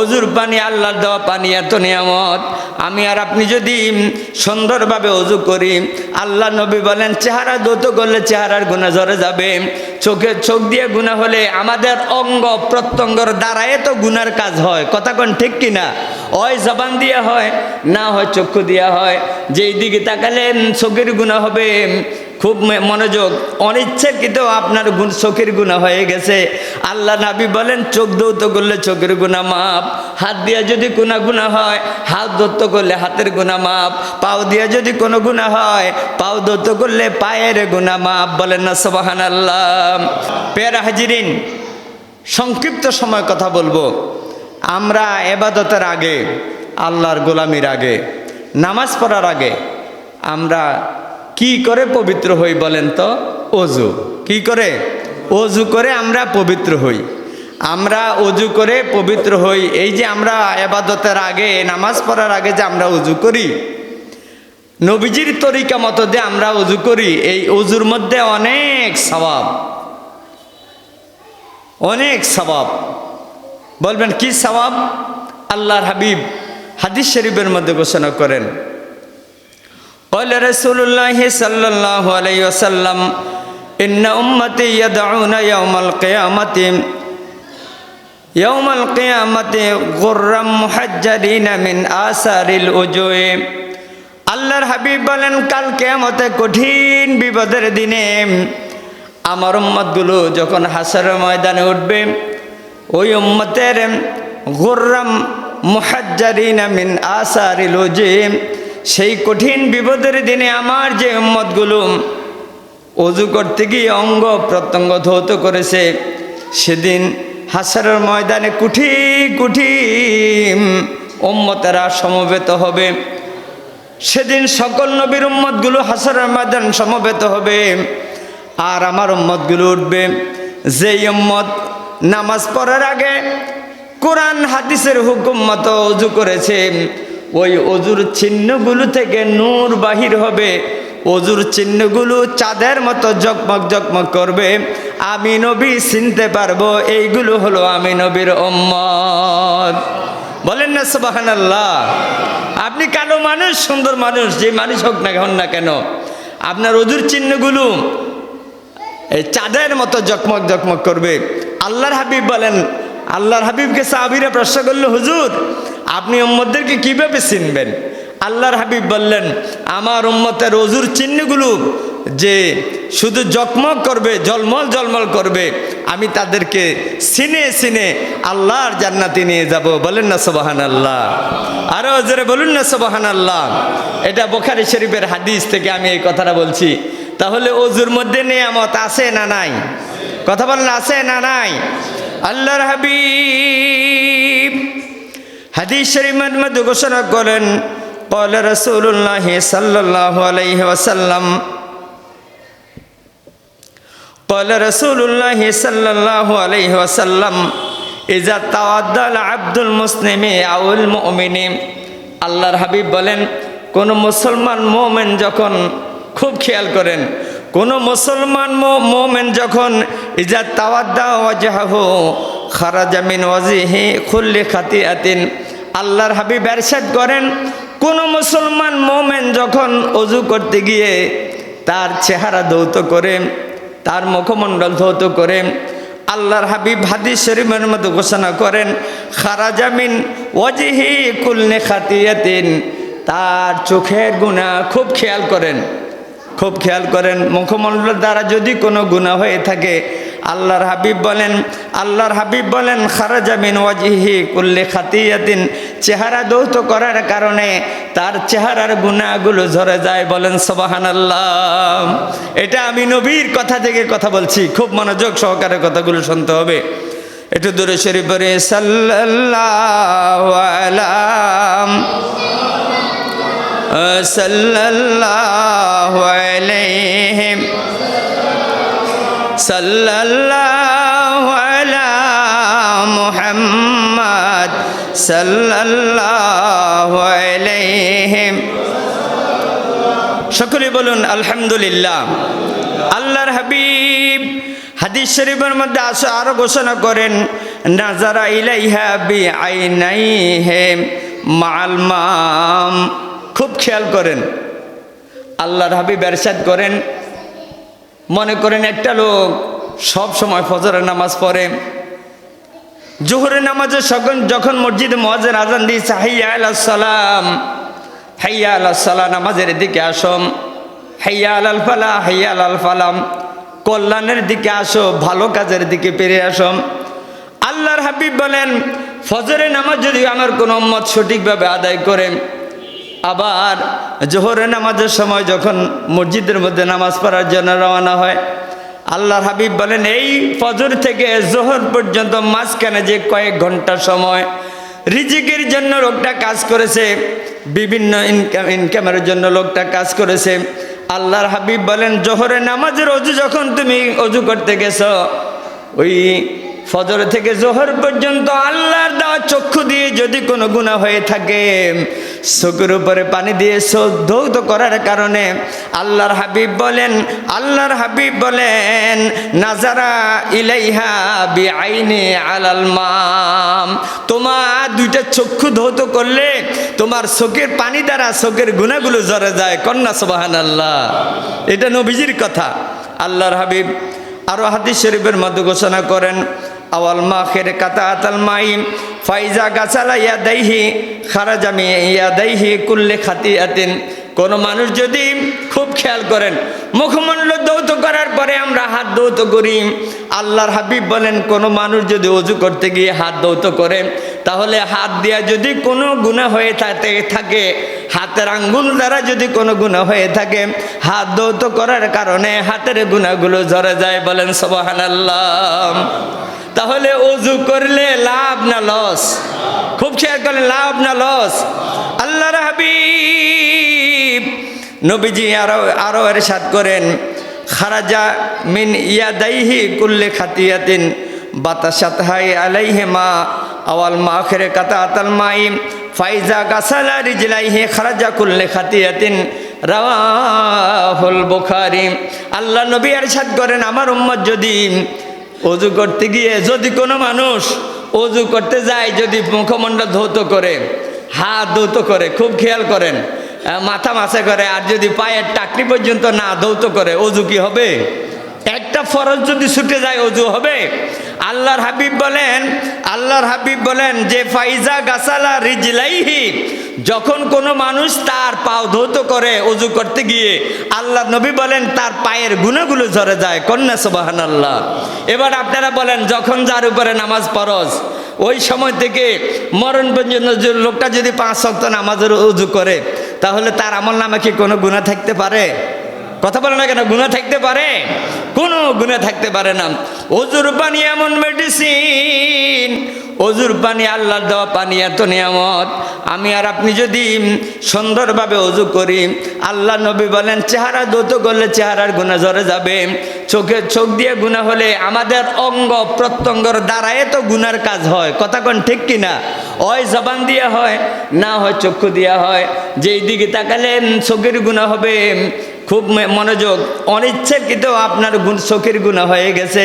অজুর পানি আল্লাহর দেওয়া পানি এত নিয়ামত। আমি আর আপনি যদি সুন্দরভাবে অজু করি, আল্লাহ নবী বলেন, চেহারা দৌত করলে চেহারার গুণা ঝরে যাবে। চোখে চোখ দিয়ে গুণা হলে আমাদের অঙ্গ প্রত্যঙ্গর দ্বারাই তো গুনার কাজ হয়। কথা কোন ঠিক কিনা হয় জবান দিয়ে হয়, না হয় চক্ষু দিয়া হয়। যেই দিকে তাকালেন, চোখের গুণা হবে। খুব মনোযোগ, অনিচ্ছাকৃত আপনার গুণ চোখের গুণা হয়ে গেছে। আল্লাহ নাবি বলেন, চোখ দৌত করলে চোখের গুণা মাপ হাত দিয়ে যদি কোনো গুণা হয়, হাত দত্ত করলে হাতের গুণা মাপ পাও দিয়ে যদি কোনো গুণা হয়, পাও দত্ত করলে পায়ের গুণা মাপ বলেন না সবাহান আল্লাহ পেয়ারা হাজিরিন, সংক্ষিপ্ত সময় কথা বলব। আমরা এবাদতের আগে, আল্লাহর গোলামির আগে, নামাজ পড়ার আগে আমরা কি করে পবিত্র হই বলেন তো? অজু। কি করে? অজু করে আমরা পবিত্র হই। আমরা অজু করে পবিত্র হই। এই যে আমরা এবাদতের আগে, নামাজ পড়ার আগে যে আমরা অজু করি, নবীজির তরিকা মতো দিয়ে আমরা অজু করি, এই অজুর মধ্যে অনেক স্বভাব। অনেক স্বভাব। বলবেন, কি স্বভাব? আল্লাহর হাবিব হাদিস শরীফের মধ্যে ঘোষণা করেন। قال رسول الله صلى الله عليه وسلم إن أمتي يدعون يوم القيامة يوم القيامة غرا محجرين من آثار الوجوه আল্লাহর হাবিব বলেন কাল কেয়ামতে কঠিন বিপদের দিনে আমার উম্মতগুলো যখন হাসারের ময়দানে উঠবে ওই উম্মতের গোর্রাম মুহাজ্জারিনা মিন আসারিল যে সেই কঠিন বিপদের দিনে আমার যে উম্মতগুলো অজু করতে গিয়ে অঙ্গ প্রত্যঙ্গ ধৌত করেছে, সেদিন হাসারের ময়দানে কুঠি কুঠি উম্মতেরা সমবেত হবে। সেদিন সকল নবীর উম্মতগুলো হাসারের ময়দান সমবেত হবে আর আমার উম্মতগুলো উঠবে। যেই উম্মত নামাজ পড়ার আগে কোরআন, হাদিসের হুকুম মতো অজু করেছে ওই অজুর চিহ্নগুলো থেকে নূর বাহির হবে। অজুর চিহ্নগুলো চাঁদের মতো জকমক জকমক করবে। আমি নবী চিনতে পারব, এইগুলো হলো আমি নবীর উম্মত। বলেন না সুবাহান আল্লাহ আপনি কালো মানুষ, সুন্দর মানুষ, যে মানুষ হোক না হন না কেন, আপনার অজুর চিহ্নগুলো এই চাঁদের মতো জকমক জকমক করবে। আল্লাহর হাবিব বলেন, আল্লাহর হাবিবকে সাহাবিরা প্রশ্ন করল, হুজুর আপনি উম্মতদেরকে কীভাবে চিনবেন? আল্লাহর হাবিব বললেন, আমার উম্মতের অজুর চিহ্নগুলো যে শুধু জকমক করবে জলমল জলমল করবে, আমি তাদেরকে সিনে সিনে আল্লাহর জান্নাতে নিয়ে যাব। বলেন না সোবাহান আল্লাহ আরও জোরে বলুন না সোবাহান আল্লাহ এটা বোখারি শরীফের হাদিস থেকে আমি এই কথাটা বলছি। তাহলে অজুর মধ্যে নিয়ামত আছে না নাই? কথা বলেন, আছে না নাই? আল্লাহর হাবিব হাদিস শরীফের মধ্যে ঘোষণা করেন قال رسول الله صلى الله عليه وسلم قال رسول الله صلى الله عليه وسلم إذا تودى العبد المسلم أو المؤمن আল্লাহর হাবিব বলেন কোন মুসলমান মোমেন যখন খুব খেয়াল করেন কোন মুসলমান মোমেন যখন ইজা তাওয়াদ্দা ওয়াজাহু খারাজা মিন ওয়াজিহি খুল্লি খাতিয়াতিন আল্লাহর হাবিব এরশাদ করেন, কোন মুসলমান মোমেন যখন অজু করতে গিয়ে তার চেহারা ধৌত করে, তার মুখমণ্ডল ধৌত করে, আল্লাহর হাবিব হাদিস শরীফের মতো ঘোষণা করেন খারাজামিন ওয়াজিহি কুলনে খাতিয়াতিন তার চোখের গুণা খুব খেয়াল করেন। খুব খেয়াল করেন, মুখমণ্ডলের দ্বারা যদি কোনো গুণা হয়ে থাকে, আল্লাহর হাবিব বলেন, আল্লাহর হাবিব বলেন খারাজামিন ওয়াজিহি কুল্লে খাতিয়াতিন, চেহারা দৌত করার কারণে তার চেহারার গুণাগুলো ঝরে যায় বলেন সবাহান আল্লাহ এটা আমি নবীর কথা থেকে কথা বলছি, খুব মনোযোগ সহকারে কথাগুলো শুনতে হবে। একটু দূরে শরীফ আলাম। صلى الله عليه صلى الله على محمد صلى الله عليه সকলে বলুন আলহামদুলিল্লাহ আল্লাহর হাবিব হাদিস শরীফের মধ্যে আসো আরো ঘোষণা করেন নাজারা ইলাইহা বি আইনাইহে মাল মাম খুব খেয়াল করেন। আল্লাহর হাবিব এরশাদ করেন। মনে করেন একটা লোক সব সময় ফজরের নামাজ পড়ে। জোহরের নামাজে সকল যখন মসজিদে মহাজের আজান দিয়েছে, হাইয়া আল্লাহ সালাম, হাইয়া আল্লাহ সালাম, নামাজের দিকে আসম হাইয়া আলাল ফালা হাইয়া আলাল ফালাম। কল্যাণের দিকে আসো, ভালো কাজের দিকে পেরে আসম আল্লাহর হাবিব বলেন, ফজরের নামাজ যদি আমার কোনো মত সঠিকভাবে আদায় করে আবার জোহরের নামাজের সময় যখন মসজিদের মধ্যে নামাজ পড়ার জন্য রওনা হয়, আল্লাহর হাবিব বলেন, এই ফজর থেকে জোহর পর্যন্ত মাঝখানে যে কয়েক ঘণ্টা সময় রিজিকের জন্য লোকটা কাজ করেছে, বিভিন্ন ইনকাম ইনকামের জন্য লোকটা কাজ করেছে, আল্লাহর হাবিব বলেন, জোহরের নামাজের অজু যখন তুমি অজু করতে গেছো, ওই ফজর থেকে জোহর পর্যন্ত আল্লাহর দেওয়া চক্ষু দিয়ে যদি কোনো গুণা হয়ে থাকে চোখের উপরে পানি দিয়ে ধৌত করার কারণে আল্লাহর হাবিব বলেন, আল্লাহর হাবিব বলেন, নাজারা ইলাইহা বি আইনে আলাল মাম। তোমার দুইটা চক্ষু ধৌত করলে তোমার চোখের পানি দ্বারা চোখের গুণাগুলো জরে যায়। কন্যা সবাহান আল্লাহ এটা নবীজির কথা। আল্লাহর হাবিব আরও হাদিস শরীফের মধ্যে ঘোষণা করেন আওয়াল মাখের কাতা আতাল মাইম ফাইজা গাছালা ইয়া দাইহি খারাজামি ইয়া দাইহি কুল্লে খাতি আতিন কোনো মানুষ যদি খুব খেয়াল করেন, মুখমণ্ডল দৌত করার পরে আমরা হাত দৌত করি। আল্লাহর হাবিব বলেন, কোনো মানুষ যদি অজু করতে গিয়ে হাত দৌত করে, তাহলে হাত দিয়া যদি কোনো গুণা হয়ে থাকে থাকে, হাতের আঙ্গুল দ্বারা যদি কোনো গুণা হয়ে থাকে, হাত দৌত করার কারণে হাতের গুণাগুলো ঝরে যায় বলেন সবাহান আল্লাহ তাহলে অজু করলে লাভ না লস? খুব খেয়াল করলে লাভ না লস? আল্লাহর হাবিব নবীজি আরও আরও সাত করেন, খারাজা মিন ইয়া ইয়াদাইহি কুল্লে খাতিয়াতিন বাতাসাত হাই আলাইহে মা আওয়াল মা আখেরে কাতা আতাল মাইম ফাইজা গাসালা রিজলাইহে খারাজা কুল্লে খাতিয়াতিন। রাওয়াহুল বুখারী। আল্লাহ নবী আর আরশাদ করেন, আমার উম্মত যদি অজু করতে গিয়ে যদি কোনো মানুষ অজু করতে যায়, যদি মুখমণ্ডল ধৌত করে, হাত ধৌত করে, খুব খেয়াল করেন মাথা মাছা করে, আর যদি পায়ের টাকরি পর্যন্ত না ধৌত করে, অজু কি হবে? একটা ফরজ যদি ছুটে যায়, অজু হবে? আল্লাহর হাবিব বলেন, আল্লাহর হাবিব বলেন, যে ফাইজা গাছালা রিজলাইহি, যখন কোনো মানুষ তার পাও ধৌত করে অজু করতে গিয়ে আল্লাহ নবী বলেন, তার পায়ের গুণাগুলো ঝরে যায়, কন্যা সবাহান আল্লাহ এবার আপনারা বলেন, যখন যার উপরে নামাজ পরজ ওই সময় থেকে মরণ পর্যন্ত লোকটা যদি পাঁচ শক্ত নামাজের উজু করে, তাহলে তার আমল নামে কি কোনো গুণা থাকতে পারে? কথা বলে না কেন? গুণা থাকতে পারে? কোনো গুণা থাকতে পারে না। অজুর পানি এমন মেডিসিন অজুর পানি, আল্লাহর দেওয়া পানি এত নিয়ামত। আমি আর আপনি যদি সুন্দরভাবে অজু করি, আল্লাহ নবী বলেন, চেহারা দৌত করলে চেহারার গুণা ঝরে যাবে। চোখে চোখ দিয়ে গুণা হলে আমাদের অঙ্গ প্রত্যঙ্গর দ্বারাই তো গুনার কাজ হয়। কথা কোন ঠিক কিনা হয় জবান দিয়ে হয়, না হয় চক্ষু দিয়া হয়। যেই দিকে তাকালে চোখের গুণা হবে। খুব মনোযোগ, অনিচ্ছাকৃত আপনার গুণ চোখের গুণা হয়ে গেছে।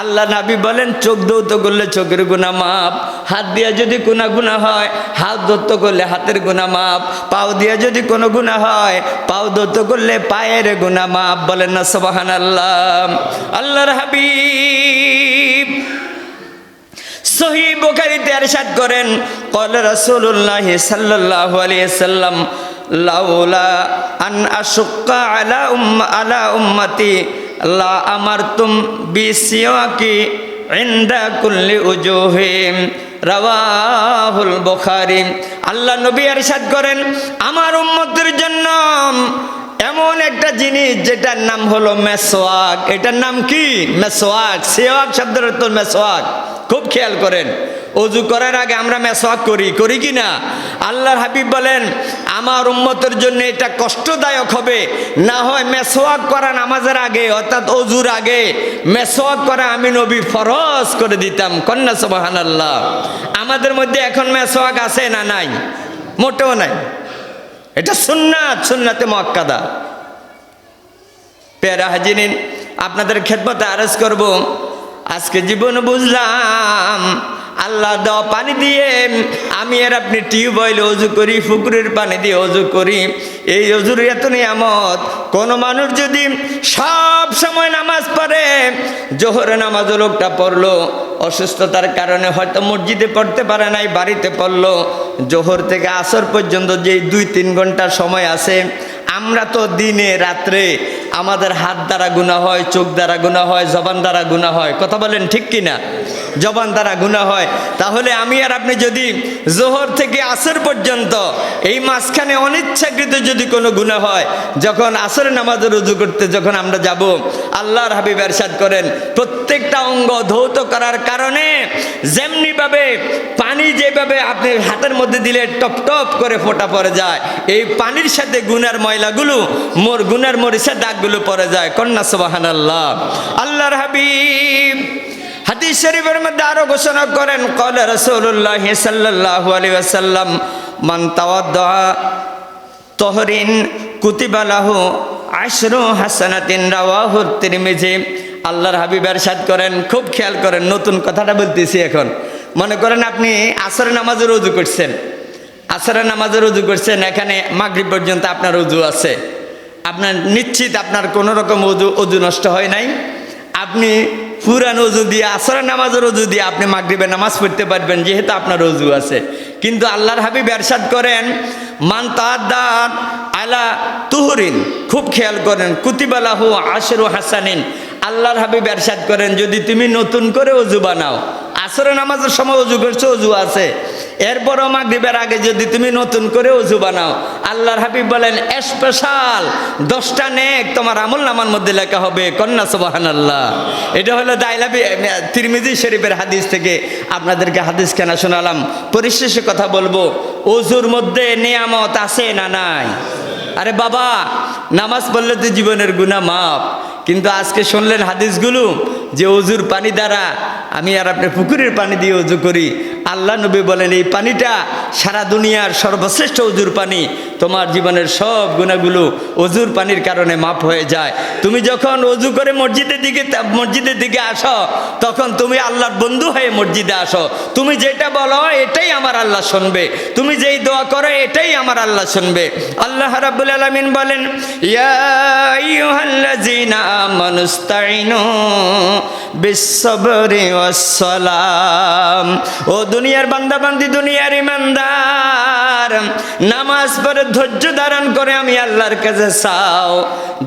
আল্লাহ নাবি বলেন, চোখ দৌত করলে চোখের গুণা মাপ হাত দিয়া যদি কোনো গুণা হয়, হাত দত্ত করলে হাতের গুণা মাপ পাও দিয়া যদি কোনো গুণা হয়, পাও দত্ত করলে পায়ের গুণা মাপ বলেন না সবাহান আল্লাহ আল্লাহর হাবিব সহি বোকারিতে আর করেন, কল রসুল্লাহ সাল্লাহ আলিয়া সাল্লাম লাউলা আন আশুক্কা আলা উম আলা উম্মতি, লা আমারতুম বিসিওয়াকি ইনদা কুল্লি উজুহিম রাওয়াহুল বুখারী। আল্লাহ নবী আরশাদ করেন, আমার উম্মতের জন্য এমন একটা জিনিস যেটার নাম হলো মেসোয়াক এটার নাম কি? মেসোয়াক সেওয়াক শব্দের অর্থ মেসোয়াক খুব খেয়াল করেন। অজু করার আগে আমরা মেসোয়াক করি করি কি না? আল্লাহর হাবিব বলেন আমার উম্মতের জন্য এটা কষ্টদায়ক হবে। না হয় মেসোয়াক করা নামাজের আগে, অর্থাৎ অজুর আগে মেসোয়াক করা আমি নবী ফরজ করে দিতাম। কন্যা সবাহান আল্লাহ আমাদের মধ্যে এখন মেসোয়াক আছে না নাই? মোটেও নাই। এটা সুন্নাত, সুন্নাতে মক্কাদা পেয়ারা হাজিনিন আপনাদের খেদমতে আরজ করব। আজকে জীবন বুঝলাম, আল্লাহ দেওয়া পানি দিয়ে, আমি আর আপনি টিউবওয়েল অজু করি, পুকুরের পানি দিয়ে অজু করি। এই অজুর এত নিয়ামত, কোনো মানুষ যদি সব সময় নামাজ পড়ে, জোহরে নামাজ লোকটা পড়ল, অসুস্থতার কারণে হয়তো মসজিদে পড়তে পারে নাই, বাড়িতে পড়ল। জোহর থেকে আসর পর্যন্ত যেই দুই তিন ঘণ্টা সময় আছে, আমরা তো দিনে রাত্রে আমাদের হাত দ্বারা গুণা হয়, চোখ দ্বারা গুণা হয়, জবান দ্বারা গুণা হয়। কথা বলেন ঠিক কি না জবান দ্বারা গুণা হয়। তাহলে আমি আর আপনি যদি জোহর থেকে আসর পর্যন্ত এই মাঝখানে অনিচ্ছাকৃত যদি কোনো গুণা হয়, যখন আসর নামাজের রুজু করতে যখন আমরা যাব, আল্লাহর হাবিব এরশাদ করেন, প্রত্যেকটা অঙ্গ ধৌত করার কারণে যেমনিভাবে পানি যেভাবে আপনি হাতের মধ্যে দিলে টপ টপ করে ফোটা পড়ে যায়, এই পানির সাথে গুনার ময়লাগুলো, মোর গুনার মরিচা দাগগুলো পড়ে যায়। কন্যা সুবাহান আল্লাহ আল্লাহর হাবিব হাদিস শরীফের মধ্যে আরও ঘোষণা করেন, কল রসুল্লাহ সাল্লাহ আলী আসাল্লাম মান তাওয়াদ্দা তহরিন কুতিবালাহু আশরু হাসানাতিন রাওয়াহু তিরমিজি। আল্লাহর হাবিব এরশাদ করেন, খুব খেয়াল করেন, নতুন কথাটা বলতেছি এখন। মনে করেন আপনি আসর নামাজের রুজু করছেন। আসরের নামাজের রুজু করছেন, এখানে মাগরিব পর্যন্ত আপনার উজু আছে। আপনার নিশ্চিত আপনার কোনো রকম উজু উজু নষ্ট হয় নাই? আপনি পুরান রজু দিয়ে, আসরের নামাজের অজু দিয়ে আপনি মাগরিবের নামাজ পড়তে পারবেন, যেহেতু আপনার অজু আছে। কিন্তু আল্লাহর হাবিব এরশাদ করেন, মান তাদান আলা তুহরিন খুব খেয়াল করেন, কুতিবালাহু আশরু হাসানিন আল্লাহর হাবিব এরশাদ করেন, যদি তুমি নতুন করে অজু বানাও আসরে নামাজের সময় অজু করছ, অজু আছে। এরপরও মাগরিবের আগে যদি তুমি নতুন করে অজু বানাও, আল্লাহর হাবিব বলেন, স্পেশাল দশটা নেক তোমার আমল নামার মধ্যে লেখা হবে, কন্যা সুবাহান আল্লাহ এটা হলো দাইলাবি তিরমিজি শরীফের হাদিস থেকে আপনাদেরকে হাদিস কেনা শোনালাম। পরিশেষে কথা বলব, অজুর মধ্যে নিয়ামত আছে না নাই? আরে বাবা, নামাজ পড়লে তো জীবনের গুণা মাপ কিন্তু আজকে শুনলেন হাদিসগুলো যে অজুর পানি দ্বারা আমি আর আপনি পুকুরের পানি দিয়ে অজু করি। আল্লাহ নবী বলেন, এই পানিটা সারা দুনিয়ার সর্বশ্রেষ্ঠ অজুর পানি। তোমার জীবনের সব গুণাগুলো অজুর পানির কারণে মাপ হয়ে যায়। তুমি যখন অজু করে মসজিদের দিকে মসজিদের দিকে আসো, তখন তুমি আল্লাহর বন্ধু হয়ে মসজিদে আসো। তুমি যেটা বলো, এটাই আমার আল্লাহ শুনবে। তুমি যেই দোয়া করো, এটাই আমার আল্লাহ শুনবে। আল্লাহ রাব্বুল আলামিন বলেন, ইয়া আইয়ুহাল্লাযীনা আমানুস্তাইনু বিসসবরি ওয়াসসালাম। ও দুনিয়ার বান্দা বান্দি দুনিয়ার ইমানদার, নামাজ পড়ে ধৈর্য ধারণ করে আমি আল্লাহর কাছে চাও।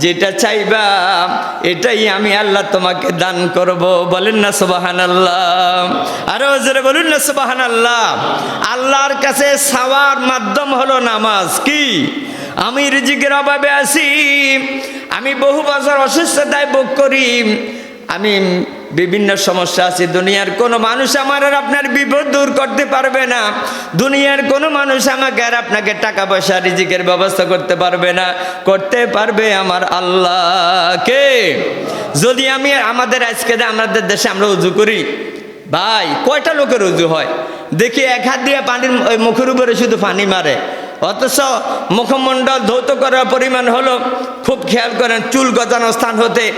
যেটা চাইবা, এটাই আমি আল্লাহ তোমাকে দান করব। বলেন না সুবাহান আল্লাহ আরও জোরে বলুন না সুবাহান আল্লাহ আল্লাহর কাছে চাওয়ার মাধ্যম হলো নামাজ। কি? আমি রিজিকের অভাবে আছি। আমি বহু বছর অসুস্থতায় ভোগ করি। আমি বিভিন্ন সমস্যা আছে। দুনিয়ার কোনো মানুষ আমার আর আপনার বিপদ দূর করতে পারবে না। দুনিয়ার কোনো মানুষ আমাকে আর আপনাকে টাকা পয়সা, রিজিকের ব্যবস্থা করতে পারবে না। করতে পারবে আমার আল্লাহকে। যদি আমি আমাদের আজকে আমাদের দেশে আমরা উজু করি, ভাই, কয়টা লোকের উজু হয়? দেখি এক হাত দিয়ে পানির মুখের উপরে শুধু পানি মারে। অথচ মুখমণ্ডল ধৌত করার পরিমাণ হলো, খুব খেয়াল করেন, চুল গজানো স্থান হতে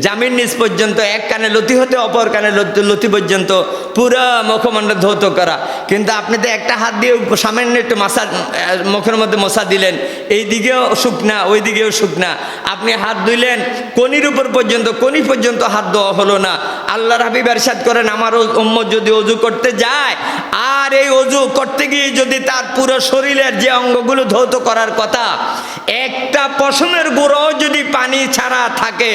জামিন নিজ পর্যন্ত এক কানে লতি হতে অপর কানে লতি- পর্যন্ত পুরো মুখমণ্ডল ধৌত করা। কিন্তু আপনি তো একটা হাত দিয়ে সামান্য একটু মশা মুখের মধ্যে মশা দিলেন, এই দিকেও শুকনা, ওই দিকেও শুকনা। আপনি হাত ধুইলেন, কনির উপর পর্যন্ত, কনি পর্যন্ত হাত দেওয়া হলো না। আল্লাহর হাবিব এরশাদ করেন, আমার উম্মত যদি অজু করতে যায়, আর এই অজু করতে গিয়ে যদি তার পুরো শরীরের যে অঙ্গগুলো ধৌত করার কথা, একটা পশমের গোড়াও যদি পানি ছাড়া থাকে,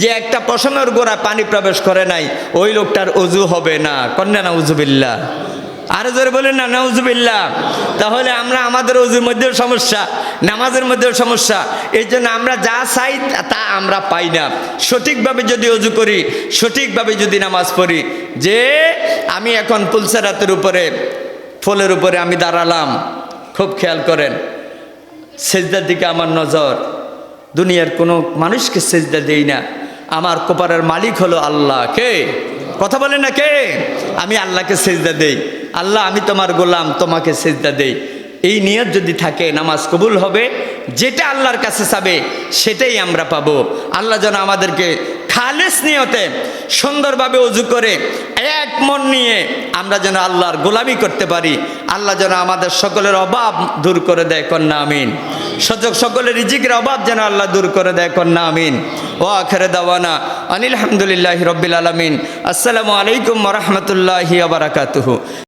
যে একটা পশমের গোড়া পানি প্রবেশ করে নাই, ওই লোকটার অজু হবে না। কন্যা না উজুবিল্লা আরও জোরে বলেন না নাউজুবিল্লা তাহলে আমরা আমাদের অজুর মধ্যেও সমস্যা, নামাজের মধ্যেও সমস্যা। এই জন্য আমরা যা চাই তা আমরা পাই না। সঠিকভাবে যদি অজু করি, সঠিকভাবে যদি নামাজ পড়ি, যে আমি এখন পুলসেরাতের উপরে, ফলের উপরে আমি দাঁড়ালাম, খুব খেয়াল করেন, সেজদার দিকে আমার নজর। দুনিয়ার কোনো মানুষকে সেজদা দেই না। আমার কোপারের মালিক হলো আল্লাহ। কে? কথা বলে না কে? আমি আল্লাহকে সেজদা দেই। আল্লাহ, আমি তোমার গোলাম, তোমাকে সেজদা দেই। এই নিয়ত যদি থাকে, নামাজ কবুল হবে। যেটা আল্লাহর কাছে চাবে, সেটাই আমরা পাবো। আল্লাহ যেন আমাদেরকে খালেস নিয়তে সুন্দরভাবে উজু করে এক মন নিয়ে আমরা যেন আল্লাহর গোলামি করতে পারি। আল্লাহ যেন আমাদের সকলের অভাব দূর করে দেয়, কন্যা আমিন। সচক সকলের রিজিকের অভাব যেন আল্লাহ দূর করে দেয়, কন্যা আমিন। ও আখেরে দাওয়ানা, আনিল আলহামদুলিল্লাহ রব্বিল আলমিন। আসসালামু আলাইকুম রহমতুল্লাহি আবরাকাতুহু